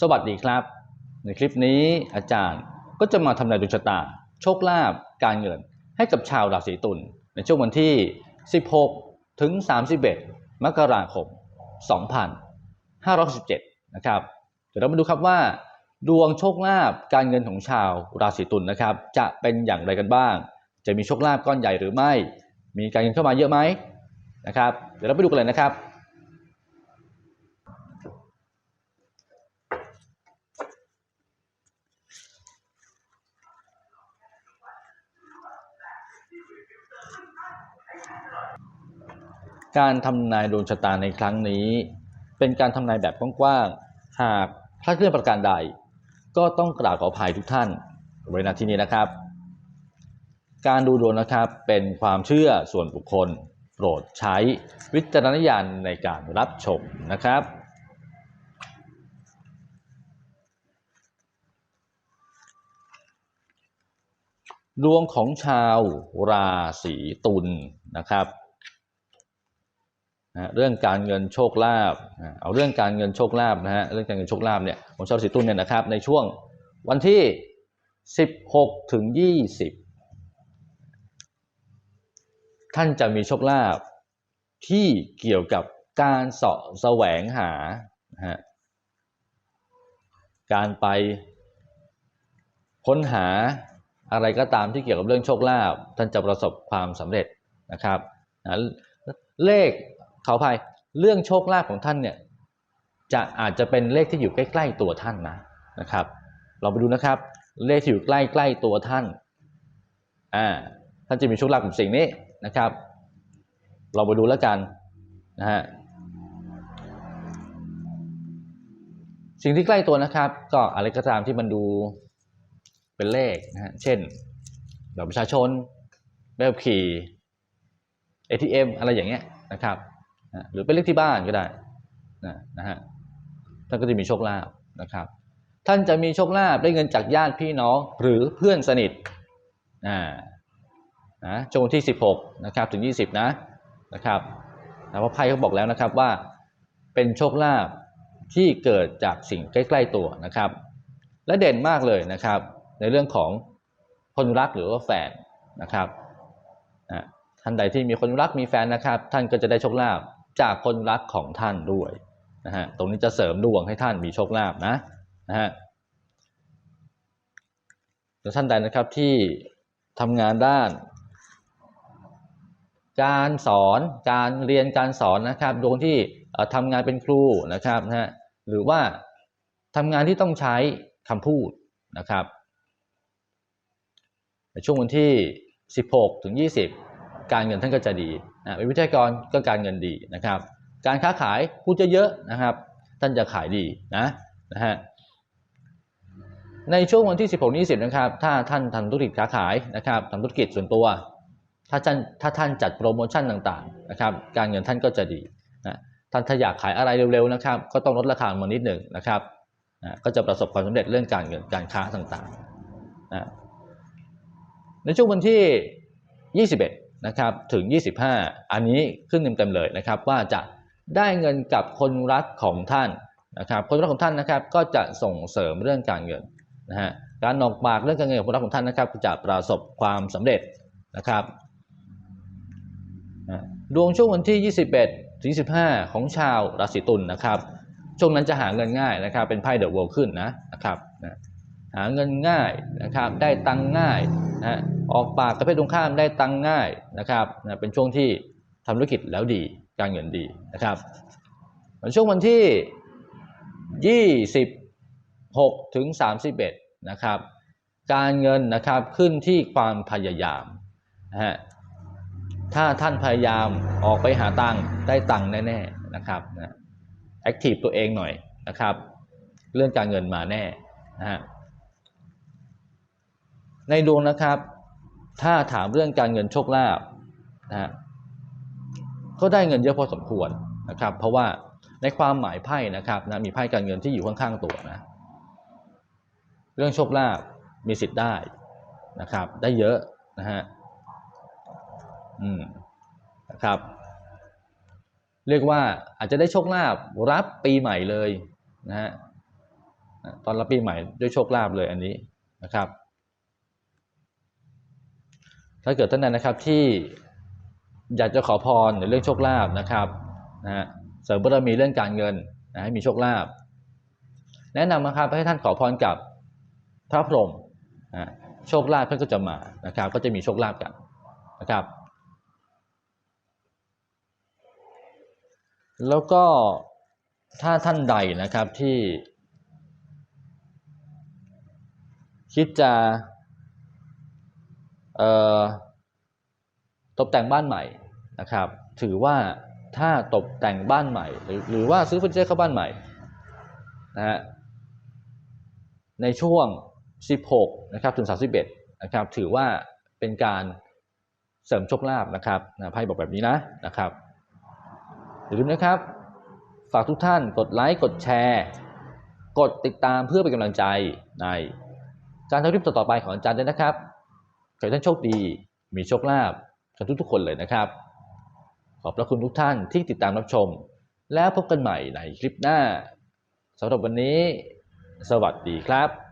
สวัสดีครับ ในคลิปนี้อาจารย์ก็จะมาทำนายดวงชะตา โชคลาภการเงิน ให้กับชาวราศีตุลในช่วงวันที่ 16 ถึง 31 มกราคม 2567 นะครับ เดี๋ยวเรามาดูครับว่า ดวงโชคลาภการเงินของชาวราศีตุลนะครับ จะเป็นอย่างไรกันบ้าง จะมีโชคลาภก้อนใหญ่หรือไม่ มีการเงินเข้ามาเยอะไหมนะครับ เดี๋ยวเราไปดูกันเลยนะครับ การทำนายดวงชะตาในครั้งนี้ เป็นการทำนายแบบกว้างๆ หากพลาดเคลื่อนประการใด ก็ต้องกราบขออภัยทุกท่านไว้ณที่นี้นะครับ การดูดวงนะครับเป็นความเชื่อส่วนบุคคล โปรดใช้วิจารณญาณในการรับชมนะครับดวงของชาวราศีตุลนะครับ นะเรื่องการเงินโชคลาภเอาเรื่องการเงินโชคลาภนะฮะเรื่องการเงินโชคลาภเนี่ยของชาวราศีตุลเนี่ยนะครับในช่วงวันที่ 16ถึง20 ท่านจะมีโชคลาภที่เกี่ยวกับการเสาะแสวงหาฮะการไปค้นหาอะไรก็ตามที่เกี่ยวกับเรื่องโชคลาภท่านจะประสบความสำเร็จนะครับนะเลข เขาภายเรื่องโชคลาภของท่านเนี่ยจะอาจจะเป็นเลขที่อยู่ใกล้ ๆ ตัวท่านนะนะครับ เราไปดูนะครับ เลขที่อยู่ใกล้ๆตัวท่านอ่าท่านจะมีโชคลาภกับสิ่งนี้นะครับ เราไปดูแล้วกันนะฮะสิ่งที่ใกล้ตัวนะครับ ก็อะไรก็ตามที่มันดูเป็นเลขนะฮะเช่นแบบประชาชนแบบขี่ ATM อะไรอย่างเงี้ยนะครับ นะหรือเป็นเลขที่บ้านก็ได้นะนะฮะท่านก็จะมีโชคลาภนะครับ ท่านจะมีโชคลาภได้เงินจากญาติพี่น้องหรือเพื่อนสนิทอ่านะช่วงวันที่ 16นะครับถึง 20 นะนะครับแต่ว่าไพ่เขาบอกแล้วนะครับว่าเป็นโชคลาภที่เกิดจากสิ่งใกล้ ๆ ตัวนะครับ และเด่นมากเลยนะครับ ในเรื่องของคนรักหรือว่าแฟนนะครับท่านใดที่มีคนรักมีแฟนนะครับ ท่านก็จะได้โชคลาภ จากคนรักของท่านด้วยนะฮะตรงนี้จะเสริมดวงให้ท่านมีโชคลาภนะนะฮะแล้วท่านใดนะครับที่ทำงานด้าน การสอนการเรียนการสอนนะครับดวงที่ทำงานเป็นครูนะครับนะฮะหรือว่าทำงานที่ต้องใช้คำพูดนะครับในช่วงวันที่ 16 ถึง 20 การเงินท่านก็จะดีนะเป็นวิทยากรก็การเงินดีนะครับ การค้าขายพูดเยอะๆนะครับ ท่านจะขายดีนะนะฮะในช่วงวันที่ 16 20นะครับ ถ้าท่านทำธุรกิจค้าขายนะครับทำธุรกิจส่วนตัว ถ้าท่านถ้าท่านจัดโปรโมชั่นต่างๆนะครับ การเงินท่านก็จะดีนะท่านถ้าอยากขายอะไรเร็วๆนะครับ ก็ต้องลดราคามานิดหนึ่งนะครับนะก็จะประสบความสำเร็จเรื่องการเงินการค้าต่างๆนะในช่วงวันที่ 21 นะครับถึง 25 อันนี้ขึ้นเต็มๆเลยนะครับ ว่าจะได้เงินกับคนรักของท่านนะครับ คนรักของท่านนะครับก็จะส่งเสริมเรื่องการเงินนะฮะการออกปากเรื่องการเงินของคนรักของท่านนะครับจะประสบความสำเร็จนะครับดวงช่วงวันที่ 21ถึง25ของชาวราศีตุลนะครับ ช่วงนั้นจะหาเงินง่ายนะครับ เป็นไพ่เดอะเวิลด์ขึ้นนะนะครับหาเงินง่ายนะครับ ได้ตังง่ายนะฮะ ออกปากกับเพศตรงข้ามได้ตังง่ายนะครับนะเป็นช่วงที่ทำธุรกิจแล้วดีการเงินดีนะครับส่วนช่วงวันที่ 26 ถึง 31 นะครับ การเงินนะครับขึ้นที่ความพยายามนะฮะถ้าท่านพยายามออกไปหาตังได้ตังแน่ๆนะครับนะแอคทีฟตัวเองหน่อยนะครับ เรื่องการเงินมาแน่นะฮะในดวงนะครับ ถ้าถามเรื่องการเงินโชคลาภนะฮะก็ได้เงินเยอะพอสมควรนะครับ เพราะว่าในความหมายไพ่นะครับนะมีไพ่การเงินที่อยู่ข้างๆตัวนะเรื่องโชคลาภมีสิทธิ์ได้นะครับ ได้เยอะนะฮะอืมนะครับ เรียกว่าอาจจะได้โชคลาภรับปีใหม่เลยนะฮะตอนรับปีใหม่ด้วยโชคลาภเลยอันนี้นะครับ ถ้าเกิดท่านใดนะครับที่อยากจะขอพรในเรื่องโชคลาภนะครับนะฮะเสริมบารมีเรื่องการเงินนะให้มีโชคลาภแนะนำนะครับให้ท่านขอพรกับพระพรหมนะโชคลาภท่านก็จะมานะครับ ก็จะมีโชคลาภกันนะครับ แล้วก็ถ้าท่านใดนะครับที่ คิดจะ ตกแต่งบ้านใหม่นะครับ ถือว่าถ้าตกแต่งบ้านใหม่ หรือหรือว่าซื้อเฟอร์นิเจอร์เข้าบ้านใหม่นะฮะในช่วง 16นะครับถึง 31นะครับถือว่าเป็นการเสริมโชคลาภนะครับนะไพ่บอกแบบนี้นะนะครับอย่าลืมนะครับ ฝากทุกท่านกดไลค์กดแชร์ กดติดตามเพื่อเป็นกำลังใจในการทำคลิปต่อๆไปของอาจารย์ด้วยนะครับ ขอให้ท่านโชคดี มีโชคลาภกันทุกๆคนเลยนะครับ ขอบพระคุณทุกท่านที่ติดตามรับชม แล้วพบกันใหม่ในคลิปหน้าสำหรับวันนี้ สวัสดีครับ